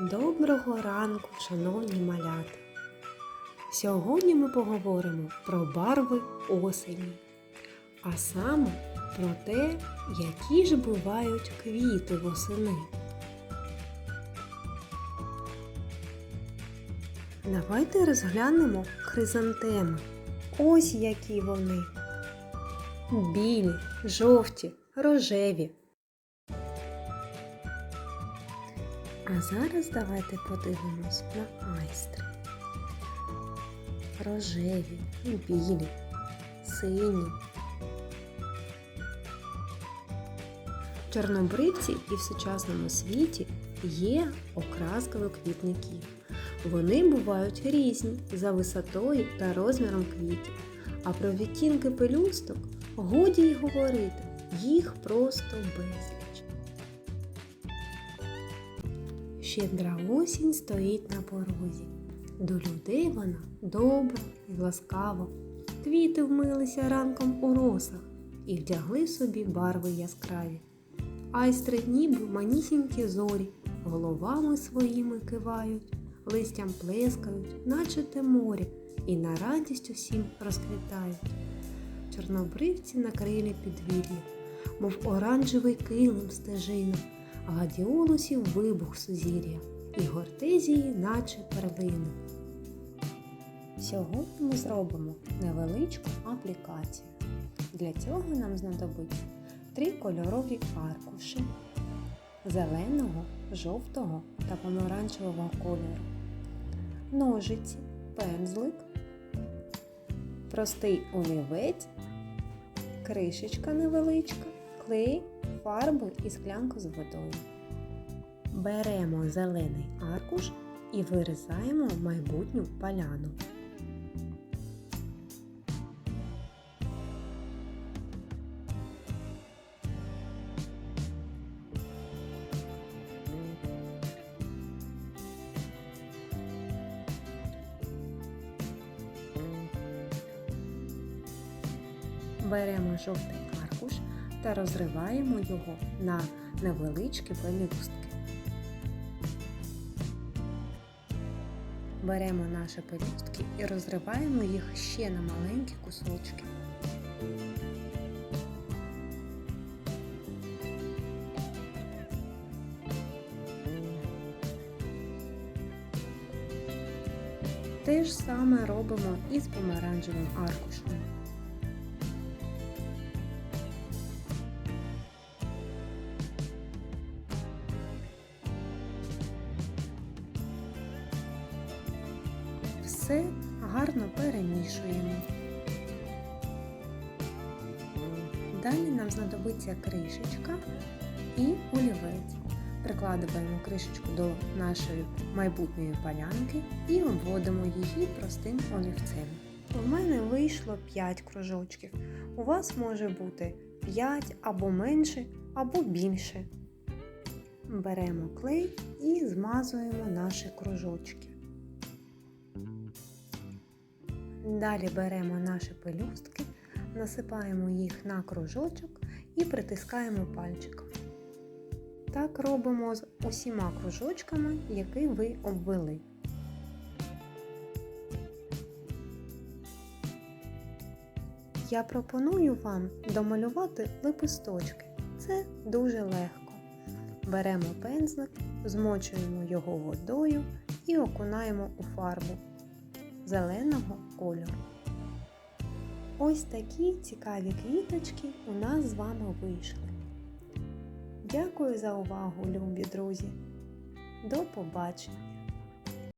Доброго ранку, шановні малята! Сьогодні ми поговоримо про барви осені, а саме про те, які ж бувають квіти восени. Давайте розглянемо хризантеми. Ось які вони. Білі, жовті, рожеві. А зараз давайте подивимось на айстри. Рожеві, білі, сині. Чорнобривці і в сучасному світі є окрасками квітників. Вони бувають різні за висотою та розміром квітів. А про відтінки пелюсток годі й говорити, їх просто безліч. Щедра осінь стоїть на порозі. До людей вона добра і ласкава. Квіти вмилися ранком у росах і вдягли собі барви яскраві. Айстри ніби манісінькі зорі, головами своїми кивають, листям плескають, наче те море, і на радість усім розквітають. Чорнобривці накрили підвір'я, мов оранжевий килим стежина, гладіолусів вибух сузір'я і гортезії, наче перлини. Сьогодні ми зробимо невеличку аплікацію. Для цього нам знадобиться три кольорові аркуші зеленого, жовтого та помаранчевого кольору, ножиці, пензлик, простий олівець, кришечка невеличка, клей, фарби і склянку з водою. Беремо зелений аркуш і вирізаємо майбутню поляну. Беремо жовтий аркуш та розриваємо його на невеличкі пелюстки. Беремо наші пелюстки і розриваємо їх ще на маленькі кусочки. Те ж саме робимо і з помаранчевим аркушем. Все гарно перемішуємо. Далі нам знадобиться кришечка і олівець. Прикладуємо кришечку до нашої майбутньої полянки і обводимо її простим олівцем. У мене вийшло 5 кружочків. У вас може бути 5 або менше, або більше. Беремо клей і змазуємо наші кружочки. Далі беремо наші пелюстки, насипаємо їх на кружочок і притискаємо пальчиком. Так робимо з усіма кружочками, які ви обвели. Я пропоную вам домалювати лепесточки. Це дуже легко. Беремо пензлик, змочуємо його водою і окунаємо у фарбу зеленого кольору. Ось такі цікаві квіточки у нас з вами вийшли. Дякую за увагу, любі друзі! До побачення!